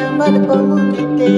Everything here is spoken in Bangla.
আমার বউ দিতে